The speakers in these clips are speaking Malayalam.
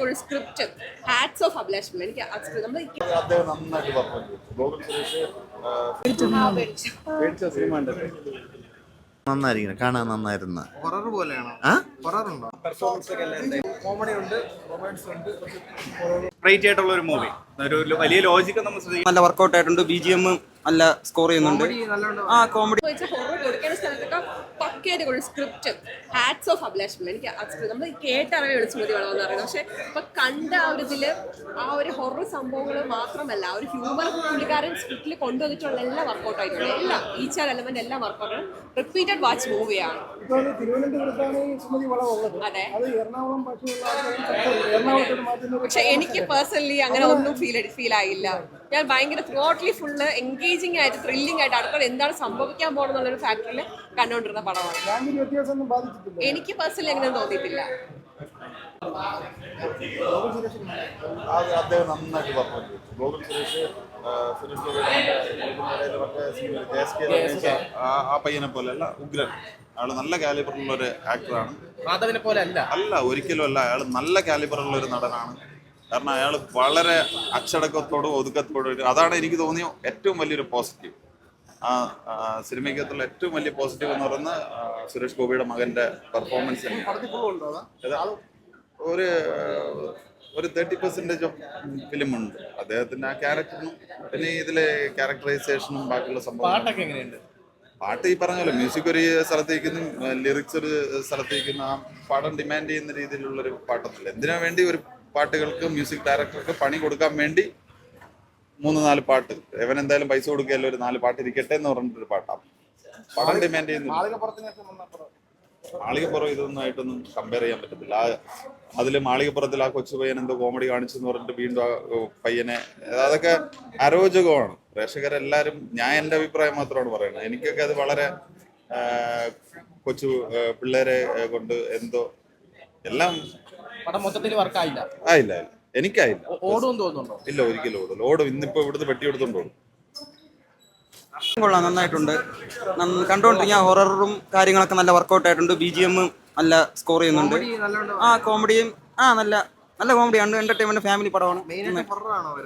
ഒരു സ്ക്രിപ്റ്റ് ഹാറ്റ്സ് ഓഫ് അഭിലാഷ് എനിക്ക് നമ്മൾ അദ്ദേഹം നന്നായിട്ട് ആ, സ്ക്രിപ്റ്റ് സിനിമ നന്നായിരിക്കണം. കാണാൻ നന്നായിരുന്ന. ഹൊറർ പോലെയാണോ? ഹൊറർ ഉണ്ടോ? റേറ്റ് ആയിട്ടുള്ള ഒരു മൂവി ഒരു വലിയ ലോജിക്ക് നമ്മൾ ശ്രദ്ധിക്കും നല്ല വർക്കൗട്ട് ആയിട്ടുണ്ട്. ബി ജി എം നല്ല സ്കോർ ചെയ്യുന്നുണ്ട്. ആ കോമഡി ഹൊറർ കൊടുക്കേണ്ട പക്കയായിട്ട് ഒരു സ്ക്രിപ്റ്റ് ഹാറ്റ്സ് ഓഫ് അഭിലാഷം എനിക്ക് നമ്മൾ കേട്ടറിയാൻ വിളിച്ചു മതി വേണമെന്ന് പറയുന്നത്. പക്ഷെ ഇപ്പൊ കണ്ട ആ ഒരു ഇതിൽ ആ ഒരു ഹൊറർ സംഭവങ്ങൾ മാത്രമല്ല ആ ഒരു ഹ്യൂമർ പുള്ളിക്കാരൻ സ്ക്രിപ്റ്റിൽ കൊണ്ടുവന്നിട്ടുള്ള എല്ലാം വർക്കൗട്ട് ആയിട്ടുണ്ട് എല്ലാം ഈച്ച് എലമെന്റ് എല്ലാം വർക്കൗട്ട് റിപ്പീറ്റഡ് വാച്ച് മൂവിയാണ് അതെ. പക്ഷെ എനിക്ക് പേഴ്സണലി അങ്ങനെ ഒന്നും ഫീൽ ഫീൽ ആയില്ല. ഞാൻ ഭയങ്കര ത്രോട്ട്ലി ഫുള്ള് എൻഗേജിങ് ആയിട്ട് ത്രില്ലിംഗ് ആയിട്ട് അടുത്തോടെ എന്താണ് സംഭവിക്കാൻ പോകുന്നുള്ളൊരു ഫാക്ടറിൽ കണ്ടുകൊണ്ടിരുന്ന പടമാണ്. ലാംഗ്വേജ് വ്യത്യാസമൊന്നും ബാധിച്ചിട്ടില്ല. എനിക്ക് പേഴ്സണലി അങ്ങനെ തോന്നിയിട്ടില്ല. അത് അദ്ദേഹം നന്നായിട്ട് പറഞ്ഞു ഗോകുൽ സുരേഷ് ആ, സുരേഷ് സിനിമ ആ- പയ്യനെ പോലെയല്ല ഉഗ്രൻ. അയാൾ നല്ല കാലിബറുള്ള ഒരു ആക്ടറാണ് മാധവനെ പോലെ അല്ല. അല്ല ഒരിക്കലും അല്ല. അയാൾ നല്ല കാലിബറുള്ള ഒരു നടനാണ്. കാരണം അയാൾ വളരെ അച്ചടക്കത്തോടും ഒതുക്കത്തോടും അതാണ് എനിക്ക് തോന്നിയ ഏറ്റവും വലിയൊരു പോസിറ്റീവ് ആ സിനിമയ്ക്കകത്തുള്ള ഏറ്റവും വലിയ പോസിറ്റീവ് എന്ന് പറയുന്നത് സുരേഷ് ഗോപിയുടെ മകന്റെ പെർഫോമൻസ് തന്നെയാണ്. ഒരു ഒരു തേർട്ടി പെർസെന്റേജ് ഓഫ് ഫിലിം ഉണ്ട് അദ്ദേഹത്തിന്റെ ആ ക്യാരക്ടറിനും പിന്നെ ഇതിലെ ക്യാരക്ടറൈസേഷനും ബാക്കിയുള്ള സംഭവം പാട്ട് ഈ പറഞ്ഞ പോലെ മ്യൂസിക് ഒരു സ്ഥലത്തേക്കുന്നു ലിറിക്സ് ഒരു സ്ഥലത്തേക്കുന്നു ആ പാഠം ഡിമാൻഡ് ചെയ്യുന്ന രീതിയിലുള്ള ഒരു പാട്ടൊന്നുമില്ല. എന്തിനാ വേണ്ടി ഒരു പാട്ടുകൾക്ക് മ്യൂസിക് ഡയറക്ടർക്ക് പണി കൊടുക്കാൻ വേണ്ടി മൂന്ന് നാല് പാട്ട്. എവൻ എന്തായാലും പൈസ കൊടുക്കുകയല്ലോ ഒരു നാല് പാട്ട് ഇരിക്കട്ടെ എന്ന് പറഞ്ഞിട്ടൊരു പാട്ടാണ് പടം ഡിമാൻഡ് ചെയ്യുന്നു മാളികപ്പുറം ഇതൊന്നും ആയിട്ടൊന്നും കമ്പയർ ചെയ്യാൻ പറ്റത്തില്ല. ആ അതിൽ മാളികപ്പുറത്തിൽ ആ കൊച്ചു പയ്യൻ എന്തോ കോമഡി കാണിച്ചു എന്ന് പറഞ്ഞിട്ട് വീണ്ടും ആ പയ്യനെ അതൊക്കെ അരോചകമാണ്. പ്രേക്ഷകരെല്ലാരും ഞാൻ എന്റെ അഭിപ്രായം മാത്രമാണ് പറയുന്നത്. എനിക്കൊക്കെ അത് വളരെ കൊച്ചു പിള്ളേരെ കൊണ്ട് എന്തോ എല്ലാം പടം മൊത്തത്തിൽ വർക്കായില്ല ആയില്ല. ഇല്ല എനിക്കായില്ല. ഓടും തോന്നുന്നുണ്ടോ? ഇല്ല ഒരിക്കലും ഓടും ഓടും. ഇന്നിപ്പോ ഇവിടുന്ന് പെട്ടി എടുത്തോണ്ട് ഓടും. കൊള്ളാം നന്നായിട്ടുണ്ട്. നന്ന- കണ്ടുകൊണ്ടിരിക്കാൻ ഹൊററും കാര്യങ്ങളൊക്കെ നല്ല വർക്കൗട്ട് ആയിട്ടുണ്ട് ബി ജി എം നല്ല സ്കോർ ചെയ്യുന്നുണ്ട്. ആ കോമഡിയും ആ നല്ല നല്ല കോമഡിയാണ് എന്റർടൈൻമെന്റ് ഫാമിലി പടമാണ്.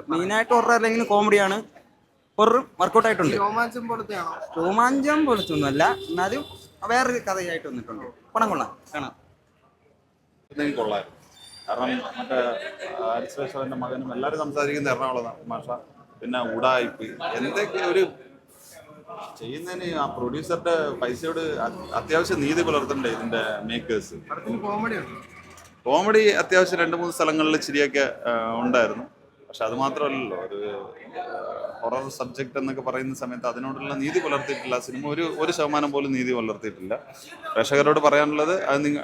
മെയിനായിട്ട് ഹൊറർ അല്ലെങ്കിൽ കോമഡിയാണ്. ഹൊററും വർക്കൗട്ട് ആയിട്ടുണ്ട്. രോമാഞ്ചം പോലത്തെ പോലത്തൊന്നുമല്ല. എന്നാലും വേറൊരു കഥയായിട്ട് വന്നിട്ടുണ്ട്. പണം കൊള്ളാം. കാണാം. കൊള്ളായിരുന്നു കാരണം മറ്റേ ഹരിശ്രേഷ്ഠവന്റെ മകനും എല്ലാവരും സംസാരിക്കുന്ന എറണാകുളം ഭാഷ പിന്നെ ഉടായ്പ് എന്തൊക്കെ ഒരു ചെയ്യുന്നതിന് ആ പ്രൊഡ്യൂസറുടെ പൈസയോട് അത്യാവശ്യം നീതി പുലർത്തണ്ടേ ഇതിന്റെ മേക്കേഴ്സ് കോമഡി അത്യാവശ്യം രണ്ട് മൂന്ന് സ്ഥലങ്ങളിൽ ചിരിയൊക്കെ ഉണ്ടായിരുന്നു. പക്ഷെ അത് മാത്രമല്ലല്ലോ ഒരു ഹൊറർ സബ്ജക്റ്റ് എന്നൊക്കെ പറയുന്ന സമയത്ത് അതിനോടുള്ള നീതി പുലർത്തിയിട്ടില്ല. സിനിമ ഒരു ഒരു ശതമാനം പോലും നീതി പുലർത്തിയിട്ടില്ല. പ്രേക്ഷകരോട് പറയാനുള്ളത് അത് നിങ്ങൾ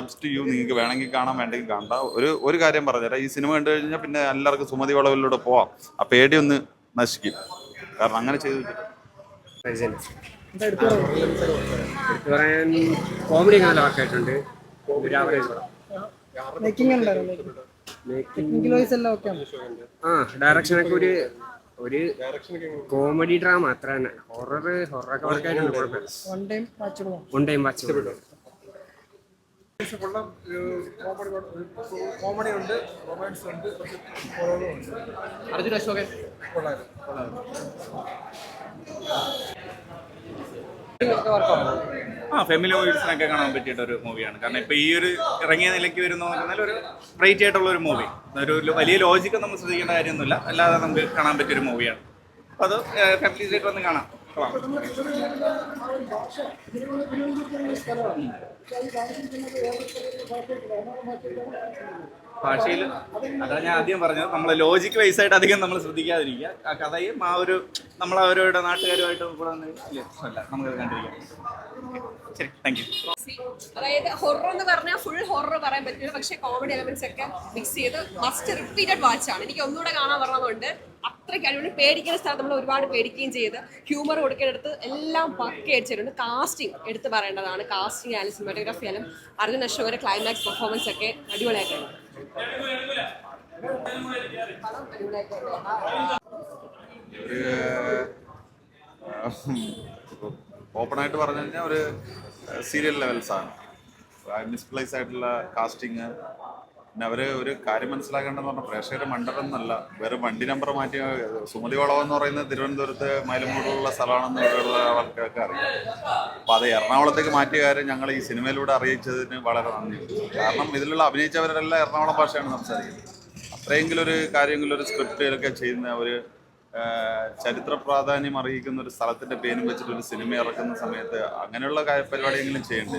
അപ്സ് ടു യു നിങ്ങൾക്ക് വേണമെങ്കിൽ കാണാം വേണ്ടെങ്കിൽ കാണണ്ട ഒരു ഒരു കാര്യം പറഞ്ഞുതരാം ഈ സിനിമ കണ്ടു കഴിഞ്ഞാൽ പിന്നെ എല്ലാവർക്കും സുമതി വളവിലൂടെ പോവാം. ആ പേടി ഒന്ന് നശിക്കും. കാരണം അങ്ങനെ ചെയ്തു കോമഡി ഒക്കെ നല്ല വർക്കായിട്ടുണ്ട് ഒരു ആവറേജ് പടം മേക്കിംഗ് ഡയറക്ഷൻ ആ ഡയറക്ഷനൊക്കെ ഒരു ഒരു കോമഡി ഡ്രാമ അത്ര തന്നെ ഹൊറർ ഹൊററൊക്കെ വർക്കായിട്ടുണ്ട് കുഴപ്പമില്ല. വൺ ടൈം വാച്ച് കോമഡി ഉണ്ട് റൊമാൻസ് ഉണ്ട് അർജുൻ അശോകൻ. ആ ഫാമിലി മൂവീസിനൊക്കെ കാണാൻ പറ്റിയിട്ട് ഒരു മൂവിയാണ് കാരണം ഇപ്പൊ ഈ ഒരു ഇറങ്ങിയ നിലയ്ക്ക് വരുന്ന പറഞ്ഞാൽ ഒരു റേറ്റ് ആയിട്ടുള്ള ഒരു മൂവി ഒരു വലിയ ലോജിക്ക് നമ്മൾ ശ്രദ്ധിക്കേണ്ട കാര്യമൊന്നുമില്ല. അല്ലാതെ നമുക്ക് കാണാൻ പറ്റിയ ഒരു മൂവിയാണ് അപ്പൊ അത് ഫാമിലി ആയിട്ട് വന്ന് കാണാം. ഭാഷയിൽ അതാണ് ഞാൻ ആദ്യം പറഞ്ഞത് നമ്മൾ ലോജിക് വൈസ് ആയിട്ട് അധികം നമ്മൾ ശ്രദ്ധിക്കാതിരിക്കുക. ആ കഥയും ആ ഒരു നമ്മൾ അവരുടെ നാട്ടുകാരുമായിട്ട് കൂടെ അല്ല നമുക്ക് കണ്ടിരിക്കാം. ശരി താങ്ക് യു അതായത് ഹൊറർ എന്ന് പറഞ്ഞാൽ ഫുൾ ഹൊറർ പറയാൻ പറ്റില്ല. പക്ഷേ കോമഡി എലമെന്റ്സ് ഒക്കെ മിക്സ് ചെയ്ത് മസ്റ്റ് റിപ്പീറ്റഡ് വാച്ച് ആണ്. എനിക്ക് ഒന്നുകൂടെ കാണാൻ പറഞ്ഞതുകൊണ്ട് അത്രയ്ക്ക് അടിപൊളി. പേടിക്കുന്ന സ്ഥലത്ത് നമ്മൾ ഒരുപാട് പേടിക്കുകയും ചെയ്ത് ഹ്യൂമർ കൊടുക്കേണ്ടടുത്ത് എല്ലാം പക്ക അടിച്ചിട്ടുണ്ട്. കാസ്റ്റിംഗ് എടുത്ത് പറയേണ്ടതാണ്. കാസ്റ്റിംഗ് ആയാലും സിനിമാറ്റോഗ്രാഫി ആയാലും അർജുൻ അശോകരെ ക്ലൈമാക്സ് പെർഫോമൻസ് ഒക്കെ ഒരു ഓപ്പൺ ആയിട്ട് പറഞ്ഞു കഴിഞ്ഞാൽ ഒരു സീരിയൽ ലെവൽസ് ആണ് മിസ്പ്ലേസ് ആയിട്ടുള്ള കാസ്റ്റിങ് പിന്നെ അവർ ഒരു കാര്യം മനസ്സിലാക്കേണ്ടതെന്ന് പറഞ്ഞാൽ പ്രേക്ഷകർ മണ്ടരെന്നല്ല വേറെ വണ്ടി നമ്പർ മാറ്റി സുമതി വളവ് എന്ന് പറയുന്നത് തിരുവനന്തപുരത്ത് മൈലമ്പൂടുള്ള സ്ഥലമാണെന്ന് ആൾക്കാർക്ക് അറിയാം. അപ്പോൾ അത് എറണാകുളത്തേക്ക് മാറ്റിയ കാര്യം ഞങ്ങൾ ഈ സിനിമയിലൂടെ അറിയിച്ചതിന് വളരെ നന്ദി. കാരണം ഇതിലുള്ള അഭിനയിച്ചവരെല്ലാം എറണാകുളം ഭാഷയാണ് സംസാരിക്കുന്നത്. അത്രയെങ്കിലും ഒരു കാര്യമെങ്കിലും ഒരു സ്ക്രിപ്റ്റിലൊക്കെ ചെയ്യുന്ന ഒരു ചരിത്ര പ്രാധാന്യം അറിയിക്കുന്ന ഒരു സ്ഥലത്തിന്റെ പേരും വെച്ചിട്ട് ഒരു സിനിമ ഇറക്കുന്ന സമയത്ത് അങ്ങനെയുള്ള പരിപാടിയെങ്കിലും ചെയ്യേണ്ടി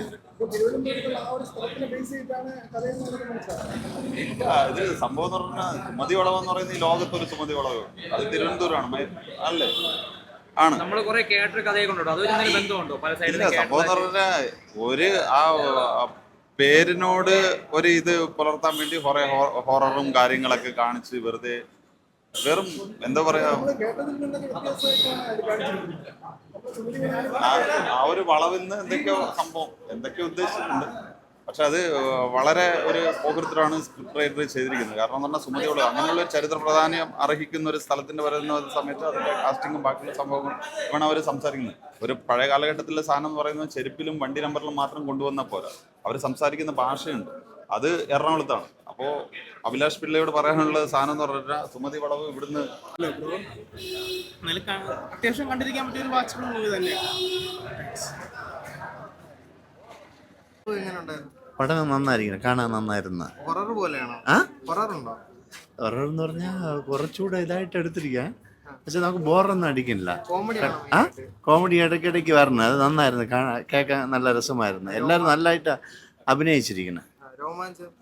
ഇല്ല, ഇത് സംഭവം എന്ന് പറഞ്ഞാൽ സുമതി വളവ് എന്ന് പറയുന്നത് ഈ ലോകത്തൊരു സുമതി വളവ്. അത് തിരുവനന്തപുരമാണ്. അല്ലേ? ആണ്. നമ്മൾ കുറെ കേട്ടൊരു കഥയെ കൊണ്ടുണ്ടോ അത് എന്തെങ്കിലും ബന്ധമുണ്ടോ? പല സൈഡിലും സംഭവം എന്ന് പറഞ്ഞാൽ ഒരു ആ ആ പേരിനോട് ഒരു ഇത് പുലർത്താൻ വേണ്ടി കുറെ ഹൊററും കാര്യങ്ങളൊക്കെ കാണിച്ച് വെറുതെ വെറും എന്താ പറയാ? ആ- ഒരു വളവിന്ന് എന്തൊക്കെയോ സംഭവം എന്തൊക്കെയോ ഉദ്ദേശിച്ചിട്ടുണ്ട്. പക്ഷെ അത് വളരെ ഒരു പോകൃത്തിലാണ് സ്ക്രിപ്റ്റ് റൈറ്റർ ചെയ്തിരിക്കുന്നത്. കാരണം എന്ന് പറഞ്ഞാൽ സുമതി വളവ് അങ്ങനെയുള്ള ചരിത്ര പ്രാധാന്യം അർഹിക്കുന്ന ഒരു സ്ഥലത്തിന്റെ വരുന്ന സമയത്ത് അതിന്റെ കാസ്റ്റിങ്ങും ബാക്കിയുള്ള സംഭവങ്ങളും ഇവണ് അവർ സംസാരിക്കുന്നത്. ഒരു പഴയ കാലഘട്ടത്തിലെ സാധനം എന്ന് പറയുന്നത് ചെരുപ്പിലും വണ്ടി നമ്പറിലും മാത്രം കൊണ്ടുവന്ന പോരാ. അവർ സംസാരിക്കുന്ന ഭാഷയുണ്ട്. അത് എറണാകുളത്താണ്. അപ്പോൾ അഭിലാഷ് പിള്ളയോട് പറയാനുള്ള സാധനം എന്ന് പറഞ്ഞാൽ സുമതി വളവ് ഇവിടുന്ന് അത്യാവശ്യം കണ്ടിരിക്കാൻ പറ്റിയ ഒരു വാച്ചബിൾ മൂവി തന്നെയാണ് എങ്ങനെയുണ്ടായിരുന്നു പടം നന്നായിരിക്കണം കാണാൻ നന്നായിരുന്ന. ഹൊറർ പോലെയാണോ? ആ? ഹൊറർ എന്ന് പറഞ്ഞാൽ കുറച്ചുകൂടെ ഇതായിട്ട് എടുത്തിരിക്കാം. പക്ഷെ നമുക്ക് ബോറൊന്നും അടിക്കില്ല. കോമഡി ആണോ ആ? കോമഡി ഇടയ്ക്കിടയ്ക്ക് വരണം. അത് നന്നായിരുന്നു. കേൾക്കാൻ നല്ല രസമായിരുന്നു. എല്ലാവരും നല്ലതായിട്ട് അഭിനയിച്ചിരിക്കണം. ആ, രോമാഞ്ചം.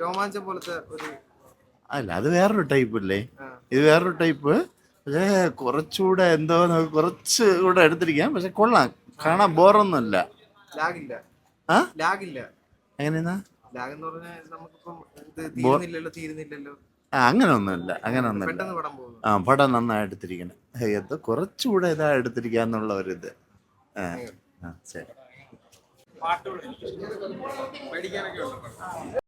രോമാഞ്ചം പോലത്തെ ഒരു അല്ല അത് വേറൊരു ടൈപ്പ് അല്ലേ. ഇത് വേറൊരു ടൈപ്പ് പക്ഷേ കുറച്ചുകൂടെ എന്തോ നമുക്ക് കുറച്ച് കൂടെ എടുത്തിരിക്കാം. പക്ഷെ കൊള്ളാം. കാണാൻ ബോറൊന്നുമല്ല. ലാഗില്ല. ആ? ലാഗില്ല. എങ്ങനെയെന്നാ? ലാഗ് എന്ന് പറഞ്ഞാൽ നമുക്കിപ്പം ഇത് തീരുന്നില്ലല്ലോ തീരുന്നില്ലല്ലോ. ആ അങ്ങനെ ഒന്നുമില്ല അങ്ങനെ ഒന്നുമില്ല പെട്ടെന്ന് പടം പോകുന്നു. ആ പടം നന്നായി എടുത്തിരിക്കണം. എന്തോ കുറച്ചുകൂടെ ഇതാ എടുത്തിരിക്കാന്നുള്ള ഒരു ആ ആ ശരി. ഉണ്ട്?